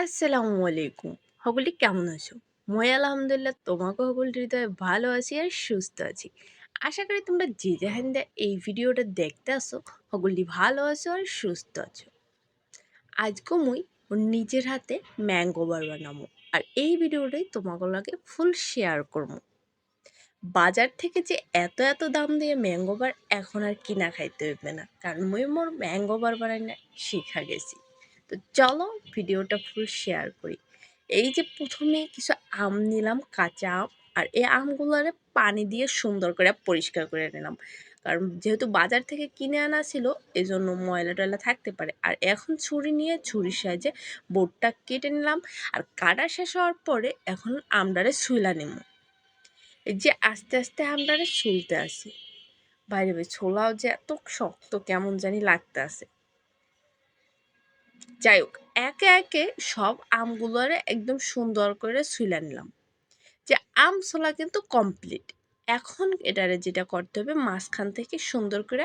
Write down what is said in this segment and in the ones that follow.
আসসালামু আলাইকুম। সকলে কেমন আছো? মই আলহামদুলিল্লাহ তোমাকে সকল হৃদয়ে ভালো আছি আর সুস্থ আছি। আশা করি তোমরা যে যেখান দিয়ে এই ভিডিওটা দেখতে আসো সকলটি ভালো আছো আর সুস্থ আছো। আজকে মুই ওর নিজের হাতে ম্যাঙ্গো বার বানাবো আর এই ভিডিওটাই তোমাকে ফুল শেয়ার করব। বাজার থেকে যে এত এত দাম দিয়ে ম্যাঙ্গো বার এখন আর কিনা খাইতে হইবে না, কারণ মুই মোর ম্যাঙ্গো বার বানাই না শিখা গেছি। তো চলো ভিডিওটা ফুল শেয়ার করি। এই যে প্রথমে কিছু আম নিলাম, কাঁচা আম, আর এই আমগুলোরে পানি দিয়ে সুন্দর করে পরিষ্কার করে নিলাম। কারণ যেহেতু বাজার থেকে কিনে আনা ছিল এই জন্য ময়লা টয়লা থাকতে পারে। আর এখন ছুরি নিয়ে ছুরির সাহায্যে বোটটা কেটে নিলাম, আর কাটা শেষ হওয়ার পরে এখন আমডারে শুইলা নেব এই যে আস্তে আস্তে আমডারে শুলতে আসি। বাইরে ছোলাও যে এত শক্ত কেমন জানি লাগতে আছে যাই হোক, একে একে সব আমগুলোরে একদম সুন্দর করে ছুলে নিলাম। যে আম ছোলা কিন্তু কমপ্লিট এখন এটারে যেটা করতে হবে, মাঝখান থেকে সুন্দর করে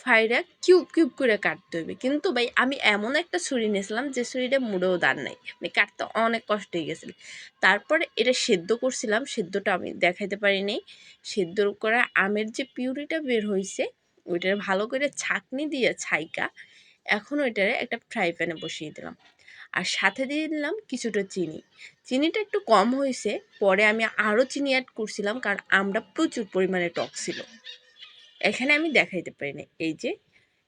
ফাইরা কিউব কিউব করে কাটতে হবে। কিন্তু ভাই, আমি এমন একটা ছুরি নিয়েছিলাম যে ছুরিটা মুড়েও দান নাই। আমি কাটতে অনেক কষ্ট হয়ে গেছিল। তারপরে এটা সেদ্ধ করছিলাম। সেদ্ধটা আমি দেখাইতে পারিনি। সেদ্ধ করা আমের যে পিউরিটা বের হয়েছে ওইটার ভালো করে ছাকনি দিয়ে ছাইকা এখন ওইটারে একটা ফ্রাই প্যানে বসিয়ে দিলাম। আর সাথে দিয়ে দিলাম কিছুটা চিনি। চিনিটা একটু কম হয়েছে, পরে আমি আরও চিনি অ্যাড করছিলাম কারণ আমরা প্রচুর পরিমাণে টক ছিল। এখানে আমি দেখাইতে পারি না এই যে,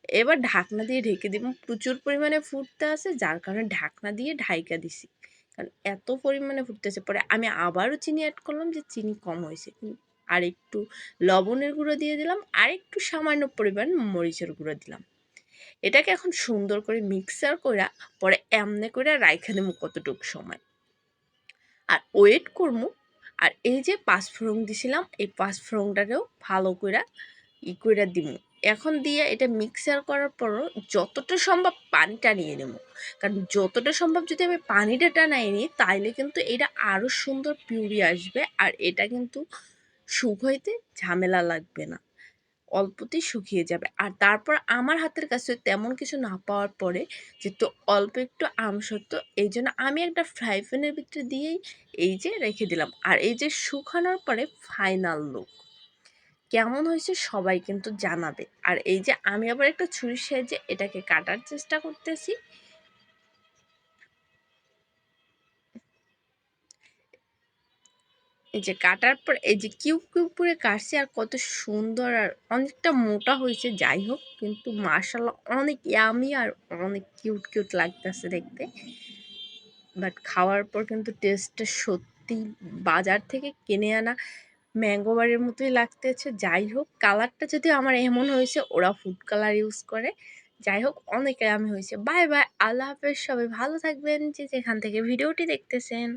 এবার ঢাকনা দিয়ে ঢেকে দিব। প্রচুর পরিমাণে ফুটতে আছে, যার কারণে ঢাকনা দিয়ে ঢাইকা দিছি। কারণ এত পরিমাণে ফুটতেছে পরে আমি আবারও চিনি অ্যাড করলাম যে চিনি কম হয়েছে। আর একটু লবণের গুঁড়ো দিয়ে দিলাম। আর একটু সামান্য পরিমাণ মরিচের গুঁড়ো দিলাম। এটাকে এখন সুন্দর করে মিক্সার করে পরে এমনে করে রাইখা দেবো কতটুক সময়। আর ওয়েট করব আর এই যে পাঁচফোড়ন দিছিলাম, এই পাঁচফোড়নটাকেও ভালো করে ই করে দিব এখন দিয়ে এটা মিক্সার করার পরও যতটা সম্ভব পানিটা নিয়ে নেব কারণ যতটা সম্ভব যদি আমি পানিটা টানাই নিই, তাইলে কিন্তু এটা আরও সুন্দর পিউরি আসবে, আর এটা কিন্তু সুখ হইতে ঝামেলা লাগবে না। অল্পতেই শুকিয়ে যাবে। আর তারপর আমার হাতের কাছে তেমন কিছু না পাওয়ার পরে যেহেতু অল্প একটু আমসত্ব এই জন্য আমি একটা ফ্রাই প্যানের ভিতরে দিয়েই এই যে রেখে দিলাম। আর এই যে শুকানোর পরে ফাইনাল লুক কেমন হয়েছে সবাই কিন্তু জানাবে। আর এই যে আমি আবার একটা ছুরির সাহায্যে এটাকে কাটার চেষ্টা করতেছি। এই যে কাটার পর, এই যে কিউব কিউব করে কাটছে আর কত সুন্দর আর অনেকটা মোটা হয়েছে, যাই হোক। কিন্তু মার্শাল্লাহ অনেক ইয়ামি আর অনেক কিউট কিউট লাগতেছে দেখতে। বাট খাওয়ার পর কিন্তু টেস্টটা সত্যি বাজার থেকে কিনে আনা ম্যাঙ্গো বারের মতোই লাগতেছে। যাই হোক কালারটা যদি আমার এমন হয়েছে, ওরা ফুড কালার ইউজ করে। যাই হোক, অনেক আমি হয়েছে। বাই বাই আল্লাহ হাফেজ। সবাই ভালো থাকবেন যে যেখান থেকে ভিডিওটি দেখতেছেন।